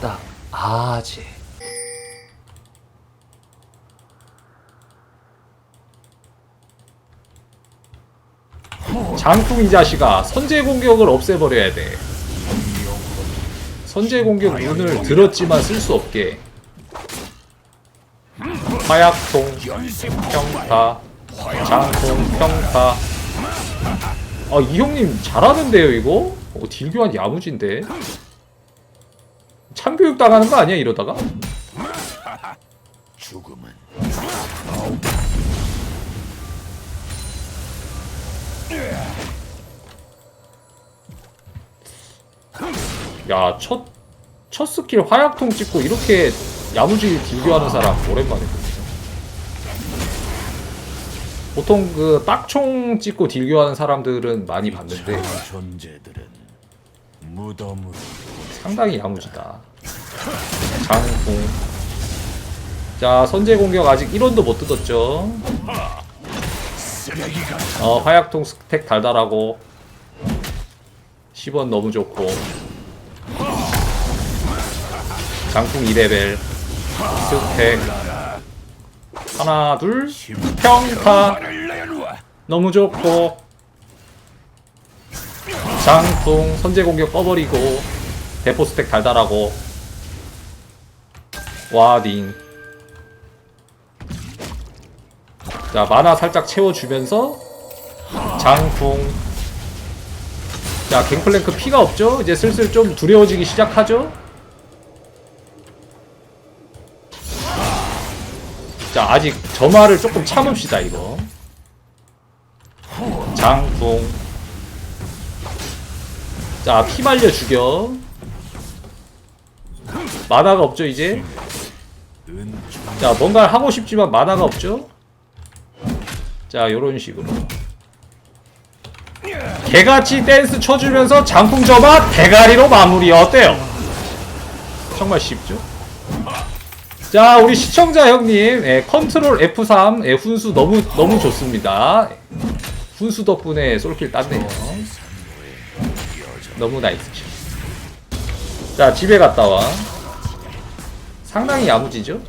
딱 아지. 장풍 이 자식아 선제 공격을 없애버려야 돼. 선제 공격 룬을 들었지만 쓸 수 없게. 화약통 평타 장풍 평타. 아 이 형님 잘하는데요 이거? 어, 딜교환 야무진데 참교육 당하는 거 아니야 이러다가? 죽음은 야, 첫, 첫 스킬 화약통 찍고 이렇게 야무지게 딜교하는 사람 오랜만에 보네. 보통 그 딱총 찍고 딜교하는 사람들은 많이 봤는데 존재들은 무덤으로 상당히 야무지다. 장풍. 자, 선제 공격 아직 1원도 못 뜯었죠. 어, 화약통 스택 달달하고 10원 너무 좋고. 장풍 2레벨 스택. 하나 둘 평타. 너무 좋고. 장풍 선제 공격 꺼버리고 대포 스택 달달하고 와딩. 자 만화 살짝 채워주면서 장풍. 자 갱플랭크 피가 없죠? 이제 슬슬 좀 두려워지기 시작하죠? 자 아직 점화를 조금 참읍시다 이거. 장풍. 자 피 말려 죽여. 만화가 없죠 이제 자 뭔가를 하고 싶지만 만화가 없죠? 자 요런 식으로. 개같이 댄스 쳐주면서 장풍 점화 대가리로 마무리. 어때요? 정말 쉽죠? 자 우리 시청자 형님 예, 컨트롤 F3 예, 훈수 너무 너무 좋습니다. 훈수 덕분에 솔킬 땄네요. 너무 나이스죠. 자 집에 갔다 와. 상당히 야무지죠?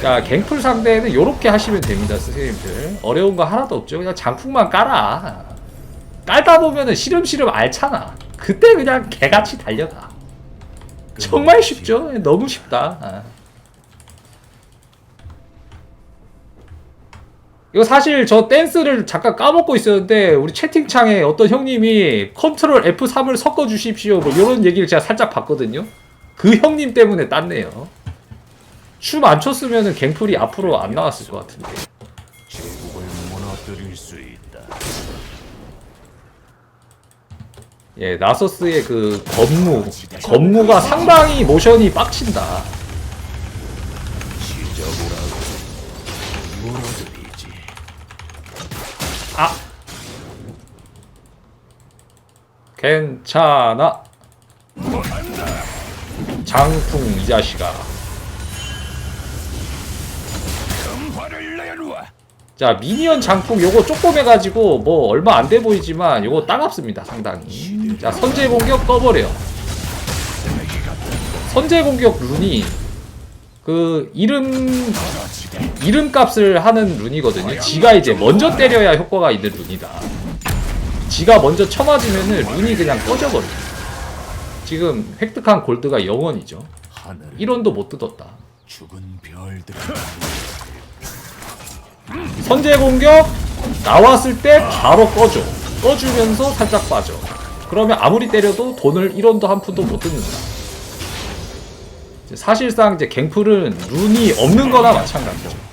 자, 갱플 상대는 요렇게 하시면 됩니다, 선생님들. 어려운 거 하나도 없죠. 그냥 장풍만 깔아. 깔다 보면은 시름시름 알잖아. 그때 그냥 개같이 달려가. 정말 쉽죠? 너무 쉽다. 아. 이거 사실 저 댄스를 잠깐 까먹고 있었는데 우리 채팅창에 어떤 형님이 컨트롤 F3을 섞어 주십시오 뭐 이런 얘기를 제가 살짝 봤거든요. 그 형님 때문에 땄네요. 춤 안 췄으면은 갱플이 앞으로 안 나왔을 것 같은데. 제국을 무너뜨릴 수 있다 예, 나서스의 그 건무, 건무가 상당히 모션이 빡친다. 지저분하고 무너뜨리지 아, 괜찮아. 장풍 이 자식아. 자 미니언 장풍 요거 조그매가지고 뭐 얼마 안 돼 보이지만 요거 따갑습니다 상당히. 자 선제 공격 꺼버려 선제 공격 룬이 그 이름 이름값을 하는 룬이거든요. 지가 이제 먼저 때려야 효과가 있는 룬이다. 지가 먼저 쳐맞으면은 룬이 그냥 꺼져버려 지금 획득한 골드가 0원이죠. 하늘 1원도 못 뜯었다. 죽은 별들 선제 공격 나왔을 때 바로 꺼줘. 꺼주면서 살짝 빠져. 그러면 아무리 때려도 돈을 1원도 한 푼도 못. 이제 사실상 이제 갱플은 룬이 없는 거나 마찬가지죠.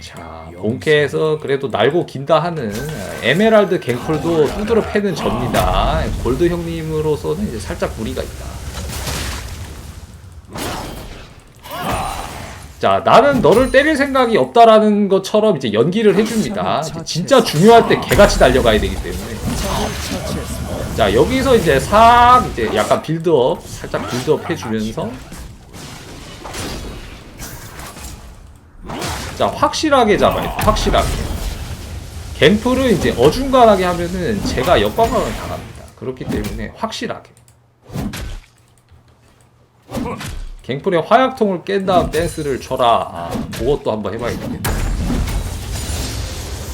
자, 본캐에서 그래도 날고 긴다 하는 에메랄드 갱플도 두드러 패는 접니다. 골드 형님으로서는 이제 살짝 무리가 있다. 자, 나는 너를 때릴 생각이 없다라는 것처럼 이제 연기를 해줍니다. 이제 진짜 중요할 때 개같이 달려가야 되기 때문에. 자, 여기서 이제 싹 이제 약간 빌드업, 살짝 빌드업 해주면서 자, 확실하게 잡아야 돼. 확실하게. 갱플을 이제 어중간하게 하면은 제가 역광강을 당합니다. 그렇기 때문에 확실하게. 갱플의 화약통을 깬 다음 댄스를 쳐라. 아, 그것도 한번 해봐야겠네.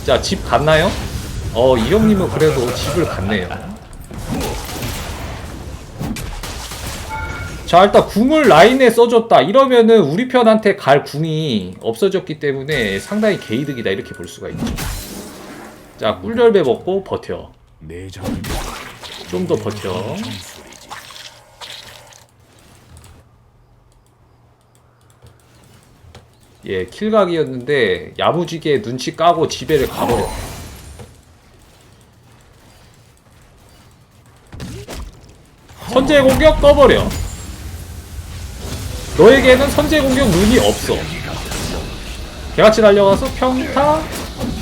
자, 집 갔나요? 어, 이 형님은 그래도 집을 갔네요. 자, 일단 궁을 라인에 써줬다. 이러면은 우리 편한테 갈 궁이 없어졌기 때문에 상당히 개이득이다. 이렇게 볼 수가 있죠. 자, 꿀열배 먹고 버텨. 좀 더 버텨. 정수리지. 예, 킬각이었는데 야무지게 눈치 까고 지배를 가버려. 선제 공격 꺼버려. 너에게는 선제 공격 눈이 없어. 개같이 달려가서 평타,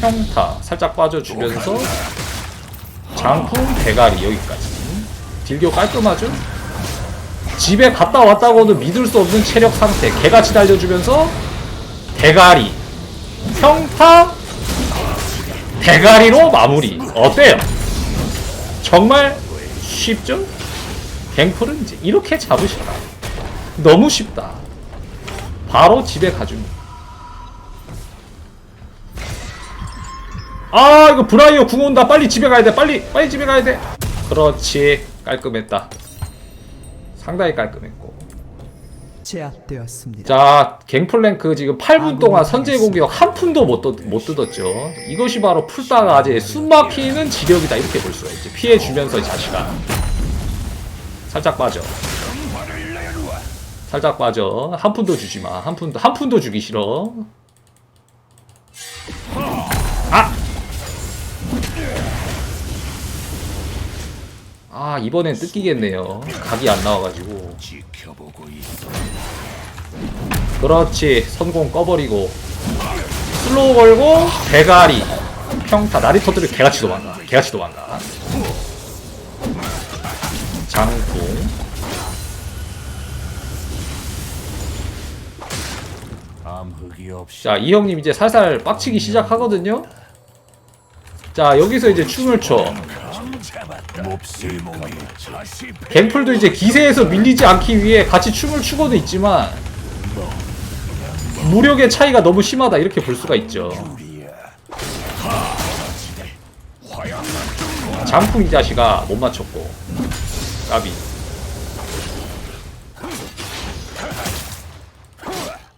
평타 살짝 빠져주면서 장풍 대가리 여기까지. 딜교 깔끔하죠? 집에 갔다 왔다고는 믿을 수 없는 체력 상태. 개같이 달려주면서 대가리, 평타, 대가리로 마무리. 어때요? 정말 쉽죠? 갱플은 이제 이렇게 잡으시다. 너무 쉽다. 바로 집에 가줍니다. 아 이거 브라이어 궁 온다. 빨리 집에 가야 돼. 빨리 빨리 집에 가야 돼. 그렇지 깔끔했다. 상당히 깔끔했고. 제압되었습니다. 자, 갱플랭크 지금 8분 동안 선제 공격 한 푼도 못, 뜯, 못 뜯었죠. 이것이 바로 풀다가 이제 숨 막히는 지력이다 이렇게 볼 수가 있죠. 피해 주면서 자식아. 살짝 빠져. 살짝 빠져. 한 푼도 주지 마. 한 푼도 한 푼도 주기 싫어. 아! 아, 이번엔 뜯기겠네요. 각이 안 나와가지고. 지켜보고 있어. 그렇지. 선공 꺼버리고. 슬로우 걸고 대가리. 평타. 나리토들을 개같이 도망가. 개같이 도망가. 장풍. 암흑이 없이 자 이 형님 이제 살살 빡치기 시작하거든요? 자 여기서 이제 춤을 춰. 몹쓸 몸이 다시 갱플도 이제 기세에서 밀리지 않기 위해 같이 춤을 추고는 있지만 무력의 차이가 너무 심하다 이렇게 볼 수가 있죠. 장풍 이 자식아 못 맞췄고. 까비.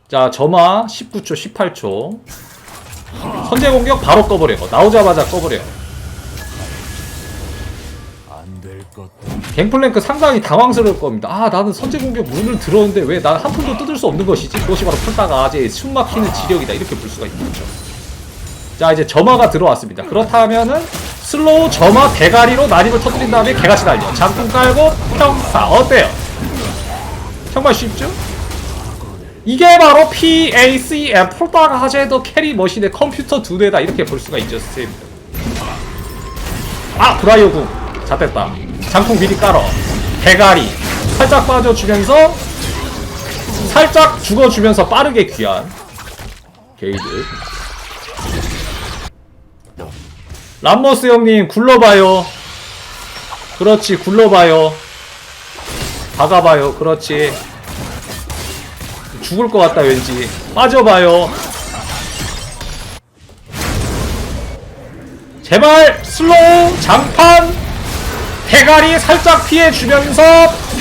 자 점화 19초 18초. 선제 공격 바로 꺼버려 나오자마자 꺼버려 갱플랭크 상당히 당황스러울 겁니다. 아 나는 선제 공격 문을 들었는데 왜난한 푼도 뜯을 수 없는 것이지? 그것이 바로 풀다가 아재 숨 막히는 지력이다. 이렇게 볼 수가 있겠죠. 자 이제 점화가 들어왔습니다. 그렇다면은 슬로우 점화 대가리로 난입을 터뜨린 다음에 개같이 달려. 장풍 깔고 평타 어때요? 정말 쉽죠? 이게 바로 PACM 풀다가 하제도 캐리 머신의 컴퓨터 두 대다. 이렇게 볼 수가 있죠 스테입니다 아 브라이어 궁. 잡혔다 장풍 미리 깔어. 대가리. 살짝 빠져주면서 살짝 죽어주면서 빠르게 귀한 게이드. 람머스 형님 굴러봐요. 그렇지 굴러봐요. 박아봐요. 그렇지. 죽을 것 같다 왠지. 빠져봐요. 제발 슬로우 장판 대가리 살짝 피해주면서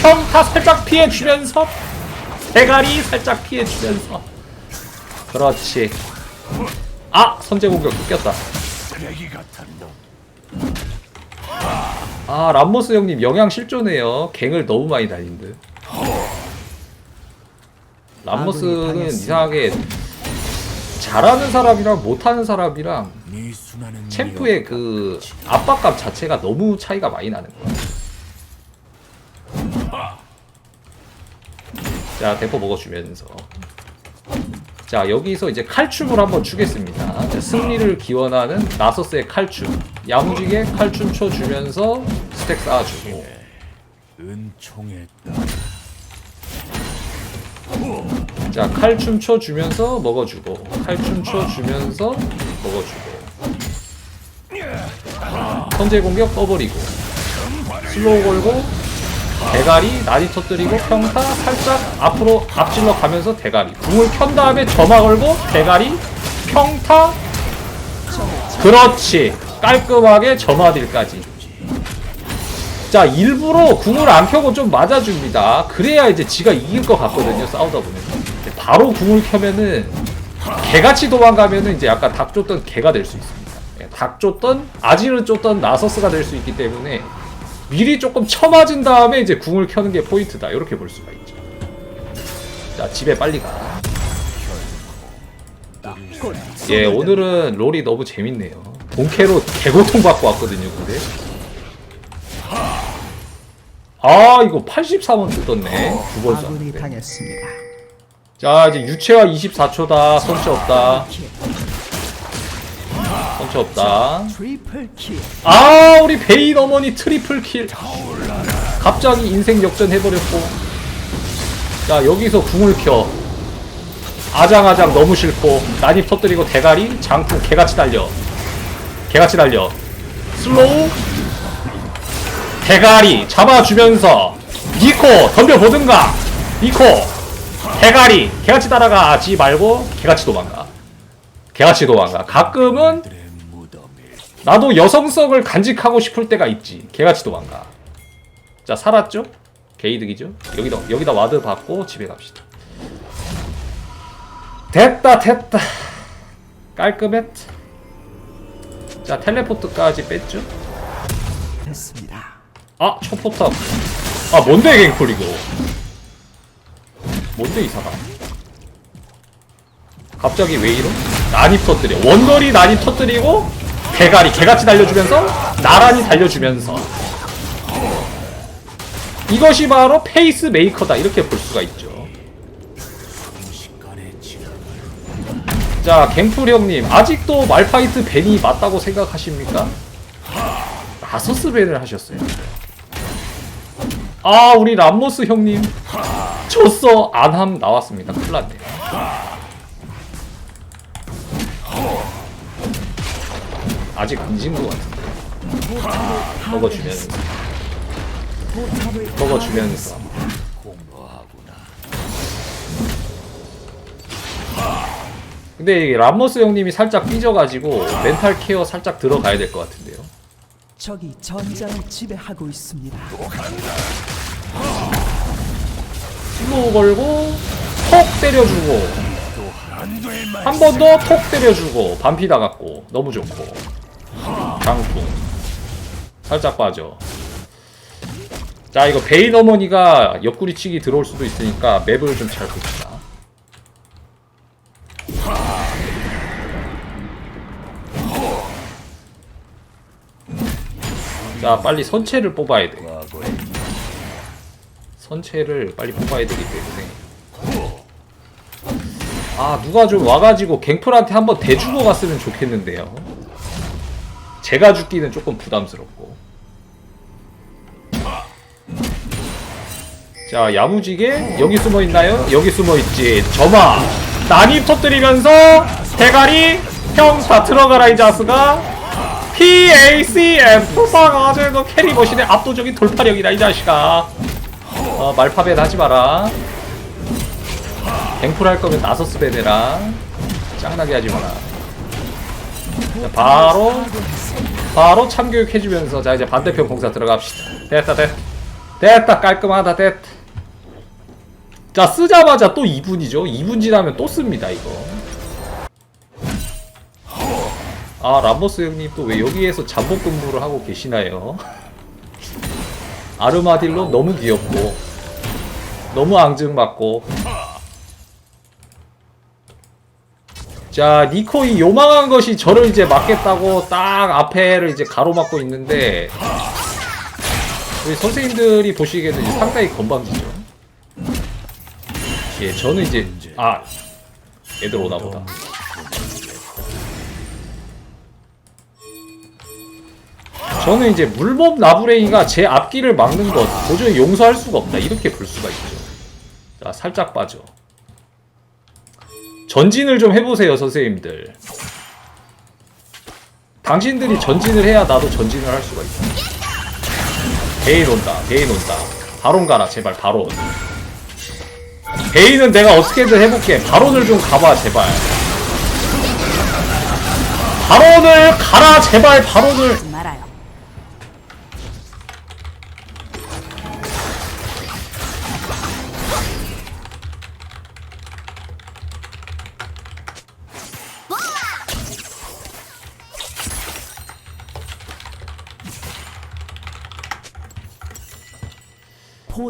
평타 살짝 피해주면서 대가리 살짝 피해주면서 그렇지 아 선제 공격 놈. 아 람모스 형님 영양 실조네요 갱을 너무 많이 다닌 듯 람모스는. 이상하게 잘하는 사람이랑 못하는 사람이랑 네 챔프의 그 압박감 자체가 너무 차이가 많이 나는 거야. 자, 대포 먹어주면서. 자, 여기서 이제 칼춤을 한번 추겠습니다. 자, 승리를 기원하는 나서스의 칼춤. 야무지게 칼춤 쳐주면서 스택 쌓아주고. 은총에 자, 칼춤 쳐주면서 먹어주고. 칼춤 쳐주면서 먹어주고. 선제 공격 떠버리고. 슬로우 걸고 대가리 나디 터뜨리고 평타 살짝 앞으로 앞질러 가면서 대가리. 궁을 켠 다음에 점화 걸고 대가리 평타. 그렇지. 깔끔하게 점화딜까지. 자 일부러 궁을 안 켜고 좀 맞아줍니다. 그래야 이제 지가 이길 것 같거든요 싸우다 보면 바로 궁을 켜면은 개같이 도망가면은 이제 약간 닭 쫓던 개가 될 수 있습니다 예, 닭 쫓던 아지를 쫓던 나서스가 될 수 있기 때문에 미리 조금 쳐맞은 다음에 이제 궁을 켜는 게 포인트다 이렇게 볼 수가 있죠 자 집에 빨리 가 예, 오늘은 롤이 너무 재밌네요. 본캐로 개고통 받고 왔거든요, 근데. 아, 이거 83원 뜯었네. 두번 아군이 썼는데. 자, 이제 유채화 24초다. 선체 없다. 선체 없다. 아, 우리 베인 어머니 트리플 킬. 갑자기 인생 역전 해버렸고. 자, 여기서 궁을 켜. 아장아장 너무 싫고 난입 터뜨리고 대가리 장풍 개같이 달려 개같이 달려 슬로우 대가리 잡아주면서 니코 덤벼보든가 니코 대가리 개같이 따라가지 말고 개같이 도망가 개같이 도망가 가끔은 나도 여성성을 간직하고 싶을 때가 있지. 개같이 도망가. 자, 살았죠? 개이득이죠? 여기다, 여기다 와드 받고 집에 갑시다. 됐다, 됐다. 깔끔했. 자, 텔레포트까지 뺐죠? 됐습니다. 아, 첫 포탑. 아, 뭔데, 갱플 이거. 뭔데, 이 사람. 갑자기 왜 이러? 난입 터뜨려. 원거리 난입 터뜨리고, 대가리 개같이 달려주면서, 나란히 달려주면서. 이것이 바로 페이스 메이커다. 이렇게 볼 수가 있죠. 자, 갱플 형님. 아직도 말파이트 벤이 맞다고 생각하십니까? 나서스 벤을 하셨어요. 아, 우리 람모스 형님. 졌어. 안함 나왔습니다. 큰일 났네. 아직 안진것 같은데. 먹어주면서. 먹어주면서. 근데 이 람모스 형님이 살짝 삐져가지고 멘탈 케어 살짝 들어가야 될 것 같은데요. 적이 전장을 지배하고 있습니다. 슬로우 걸고 톡 때려주고 한 번더톡 때려주고 반피 나갔고 너무 좋고. 장풍. 살짝 빠져. 자 이거 베인 어머니가 옆구리 치기 들어올 수도 있으니까 맵을 좀 잘 봅시다. 자 빨리 선체를 뽑아야 돼 선체를 빨리 뽑아야 되기 때문에. 아 누가 좀 와가지고 갱플한테 한번 대주고 갔으면 좋겠는데요. 제가 죽기는 조금 부담스럽고. 자 야무지게 여기 숨어있나요? 여기 숨어있지. 점화! 난입 터뜨리면서 대가리 평타 들어가라 이 자스가. PACF 박아주고 캐리 머신의 압도적인 돌파력이다 이 자식아 어, 말파벳 하지 마라. 갱플 할 거면 나서스 베네라. 짱나게 하지 마라. 자, 바로 바로 참교육 해주면서 자 이제 반대편 공사 들어갑시다. 됐다 됐 됐다 깔끔하다 됐. 자 쓰자마자 또 2분이죠. 2분 지나면 또 씁니다 이거. 아 람버스 형님 또 왜 여기에서 잠복 근무를 하고 계시나요? 아르마딜로 너무 귀엽고 너무 앙증 맞고. 자 니코이 요망한 것이 저를 이제 막겠다고 딱 앞에를 이제 가로막고 있는데 우리 선생님들이 보시기에는 상당히 건방지죠. 예 저는 이제 아 애들 오나보다. 저는 이제 물몸 나부랭이가 제 앞길을 막는 것 도저히 용서할 수가 없다. 이렇게 볼 수가 있죠. 자 살짝 빠져. 전진을 좀 해보세요 선생님들. 당신들이 전진을 해야 나도 전진을 할 수가 있어. 베인 온다. 베인 온다. 바론 가라 제발 바론. 베인은 내가 어떻게든 해볼게. 바론을 좀 가봐 제발. 바론을 가라 제발 바론을. 말아요.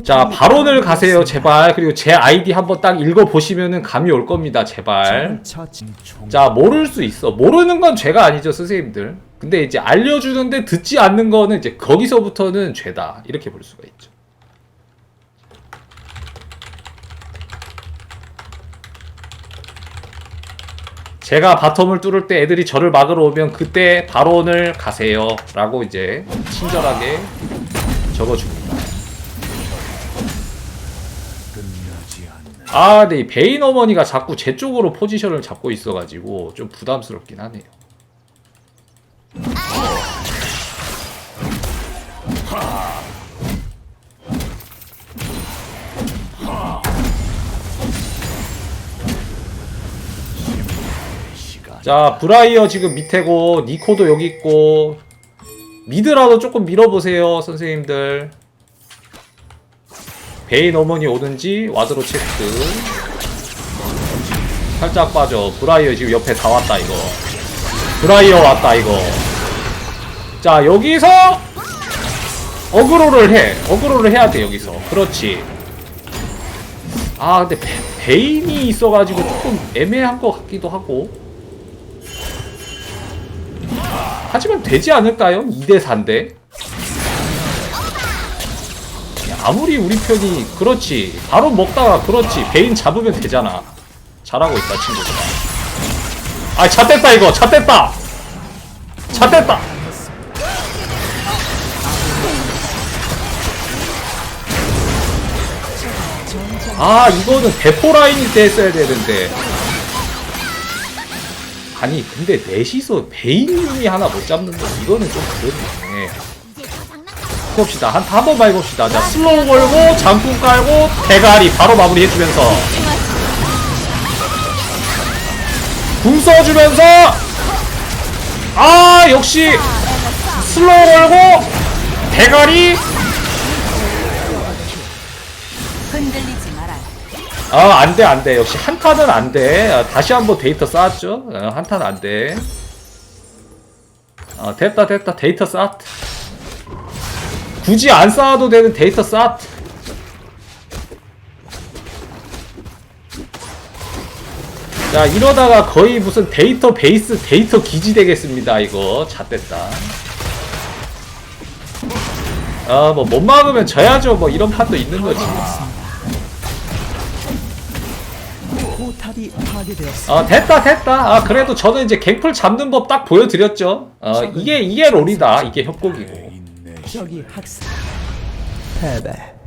자 바론을 가세요 제발. 그리고 제 아이디 한번 딱 읽어보시면은 감이 올 겁니다 제발. 자 모를 수 있어. 모르는 건 죄가 아니죠 선생님들. 근데 이제 알려주는데 듣지 않는 거는 이제 거기서부터는 죄다. 이렇게 볼 수가 있죠. 제가 바텀을 뚫을 때 애들이 저를 막으러 오면 그때 바론을 가세요. 라고 이제 친절하게 적어줍니다 아, 네, 이 베인 어머니가 자꾸 제 쪽으로 포지션을 잡고 있어가지고 좀 부담스럽긴 하네요. 자, 브라이어 지금 밑에고, 니코도 여기 있고, 미드라도 조금 밀어보세요, 선생님들. 베인 어머니 오든지, 와드로 체크. 살짝 빠져. 브라이어 지금 옆에 다 왔다, 이거. 브라이어 왔다, 이거. 자, 여기서, 어그로를 해. 어그로를 해야 돼, 여기서. 그렇지. 아, 근데 베, 베인이 있어가지고 조금 애매한 것 같기도 하고. 하지만 되지 않을까요? 2대 4인데. 아무리 우리 편이 그렇지. 바로 먹다가 그렇지. 베인 잡으면 되잖아. 잘하고 있다 친구들. 아, 잣됐다 이거. 잣됐다. 잣됐다. 아, 이거는 대포 라인일 때 했어야 되는데. 아니, 근데 넷이서 베인님이 하나 못 잡는 거 이거는 좀 그러네. 해봅시다. 한, 한 번만 해봅시다. 자, 슬로우 걸고, 장풍 깔고, 대가리 바로 마무리 해주면서. 궁 써주면서, 아, 역시, 슬로우 걸고, 대가리, 흔들리지 말아요. 아, 안 돼, 안 돼. 역시 한타는 안 돼. 아, 다시 한번 데이터 쌓았죠? 어, 한타는 안 돼. 어, 됐다, 됐다. 데이터 쌓았다. 굳이 안 쌓아도 되는 데이터 쌓았다. 자, 이러다가 거의 무슨 데이터 베이스, 데이터 기지 되겠습니다, 이거. 잣됐다. 아, 뭐, 못 막으면 져야죠. 뭐, 이런 판도 있는 거지. 어 됐다 됐다 아 그래도 저는 이제 갱플 잡는 법 딱 보여드렸죠 어 이게 이게 롤이다 이게 협곡이고 적이 학살 패배